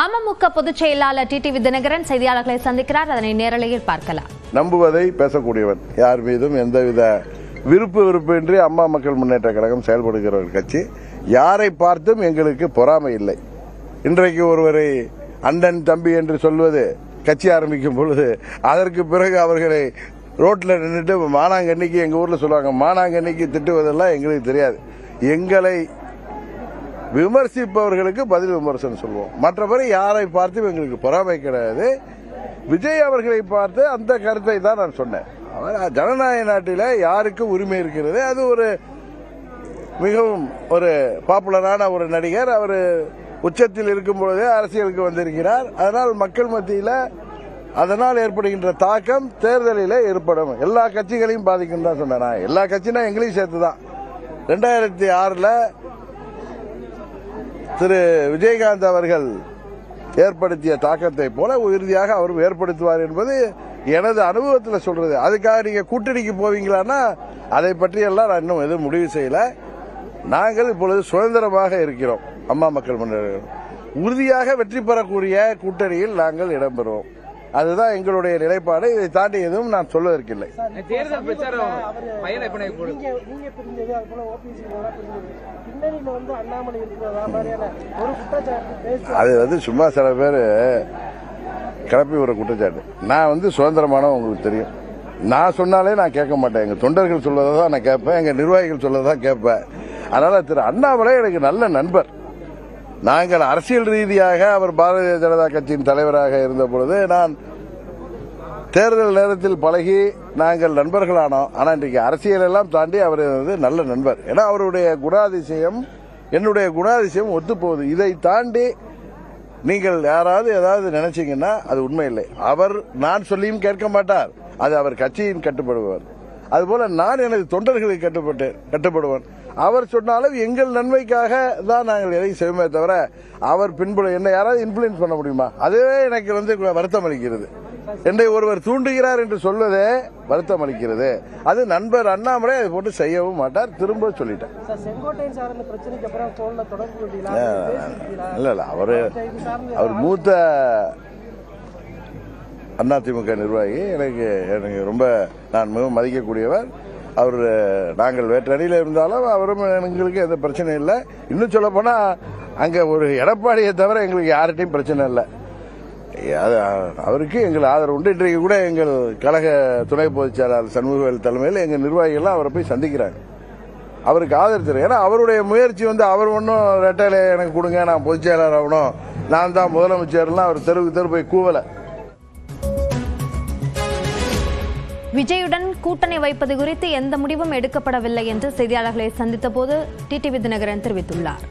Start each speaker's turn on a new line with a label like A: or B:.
A: அமமுக பொதுச் செயலாளர் டிடிவி தினகரன் செய்தியாளர்களை சந்திக்கிறார். அதனை நேரலையில் பார்க்கலாம்.
B: நம்புவதை பேசக்கூடியவன் யார் மீதும் எந்தவித விருப்பு விருப்பின்றி அம்மா மக்கள் முன்னேற்ற கழகம் செயல்படுகிற ஒரு கட்சி. யாரை பார்த்தும் எங்களுக்கு பொறாமை இல்லை. இன்றைக்கு ஒருவரை அண்ணன் தம்பி என்று சொல்வது கட்சி ஆரம்பிக்கும் பொழுது அதற்கு பிறகு அவர்களை ரோட்ல நின்றுட்டு மானாங்கண்ணிக்கு எங்க ஊர்ல சொல்லுவாங்க மானாங்கண்ணிக்கு திட்டுவதெல்லாம் எங்களுக்கு தெரியாது. எங்களை விமர்சிப்பவர்களுக்கு பதில் விமர்சனம் சொல்லுவோம் மற்றபடி யாரை பார்த்தும் எங்களுக்கு பொறாமை கிடையாது. விஜய் அவர்களை பார்த்து அந்த கருத்தை தான் நான் சொன்னேன். அவர் ஜனநாயக நாட்டில் யாருக்கு உரிமை இருக்கிறது? அது ஒரு மிகவும் ஒரு பாப்புலரான ஒரு நடிகர். அவர் உச்சத்தில் இருக்கும் பொழுதே அரசியலுக்கு வந்திருக்கிறார். அதனால் மக்கள் மத்தியில் அதனால் ஏற்படுகின்ற தாக்கம் தேர்தலில் ஏற்படும். எல்லா கட்சிகளையும் பாதிக்கும் தான் சொன்னேன் நான். எல்லா கட்சினா எங்களையும் சேர்த்து தான் ரெண்டாயிரத்தி ஆறில் திரு விஜயகாந்த் அவர்கள் ஏற்படுத்திய தாக்கத்தை போல இறுதியாக அவரும் ஏற்படுத்துவார் என்பது எனது அனுபவத்தில் சொல்றது. அதுக்காக நீங்க கூட்டணிக்கு போவீங்களான்னா அதை பற்றியெல்லாம் நான் இன்னும் எதுவும் முடிவு செய்யல. நாங்கள் இப்பொழுது சுதந்திரமாக இருக்கிறோம். அம்மா மக்கள் முன்னேற்ற உறுதியாக வெற்றி பெறக்கூடிய கூட்டணியில் நாங்கள் இடம்பெறுவோம். அதுதான் எங்களுடைய நிலைப்பாடு. இதை தாண்டி எதுவும் நான் சொல்வதற்கில்லை
C: தேர்தல் பிரச்சாரம்
D: அது வந்து அண்ணாமலை இருக்கிறதா மாதிரியான ஒரு குற்றச்சாட்டு பேச்சு
B: அது வந்து சும்மா சில பேர் கிளப்பி விடுற குற்றச்சாட்டு. நான் வந்து சுதந்திரமானவன் உங்களுக்கு தெரியும். நான் சொன்னாலே நான் கேட்க மாட்டேன். எங்க தொண்டர்கள் சொல்வதை தான் நான் கேட்பேன். எங்க நிர்வாகிகள் சொல்வதை தான் கேட்பேன். அதனால திரு அண்ணாமலை எனக்கு நல்ல நண்பர். நாங்கள் அரசியல் ரீதியாக அவர் பாரதிய ஜனதா கட்சியின் தலைவராக இருந்த பொழுது நான் தேர்தல் நேரத்தில் பழகி நாங்கள் நண்பர்களானோம். ஆனால் இன்றைக்கு அரசியல் எல்லாம் தாண்டி அவர் வந்து நல்ல நண்பர். ஏன்னா அவருடைய குணாதிசயம் என்னுடைய குணாதிசயம் ஒத்துப்போகுது. இதை தாண்டி நீங்கள் யாராவது ஏதாவது நினைச்சீங்கன்னா அது உண்மை இல்லை அவர் நான் சொல்லியும் கேட்க மாட்டார். அது அவர் கட்சியின் கட்டுப்படுவார் அதுபோல நான் எனது தொண்டர்களுக்கு கட்டுப்பட்டு கட்டுப்படுவேன் அவர் சொன்னாலும் எங்கள் நன்மைக்காக தான் நாங்கள் எதையும் செய்வோமே தவிர அவர் பின்புல என்ன யாராவது இன்ஃபுளுன்ஸ் பண்ண முடியுமா? அதுவே எனக்கு வந்து வருத்தம் அளிக்கிறது. என்னை ஒருவர் தூண்டுகிறார் என்று சொல்வதே வருத்தம் அளிக்கிறது. அது நண்பர் அண்ணாமலை அதை போட்டு செய்யவும் மாட்டார் திரும்ப சொல்லிட்டேன் இல்ல இல்ல அவரு அவர் மூத்த அதிமுக நிர்வாகி. எனக்கு எனக்கு ரொம்ப நான் மிகவும் மதிக்கக்கூடியவர். அவர் நாங்கள் வேற்றணியில் இருந்தாலும் அவரும் எங்களுக்கு எந்த பிரச்சனையும் இல்லை. இன்னும் சொல்ல போனால் அங்கே ஒரு எடப்பாடியை தவிர எங்களுக்கு யார்கிட்டையும் பிரச்சனை இல்லை. அது அவருக்கு எங்கள் ஆதரவு உண்டு. இன்றைக்கு கூட எங்கள் கழக துணை பொதுச் செயலாளர் சண்முகவேல் தலைமையில் எங்கள் நிர்வாகிகள்லாம் அவரை போய் சந்திக்கிறாங்க. அவருக்கு ஆதரவு ஏன்னா அவருடைய முயற்சி வந்து அவர் ஒன்றும் ரெட்டையில எனக்கு கொடுங்க நான் பொதுச் செயலாளர் ஆகணும். நான் தான் முதலமைச்சர்லாம் அவர் தெருவுக்கு தெரு போய் கூவலை.
A: விஜயுடன் கூட்டணி வைப்பது குறித்து எந்த முடிவும் எடுக்கப்படவில்லை என்று செய்தியாளர்களை சந்தித்த போது டிடிவி தினகரன் தெரிவித்துள்ளார்.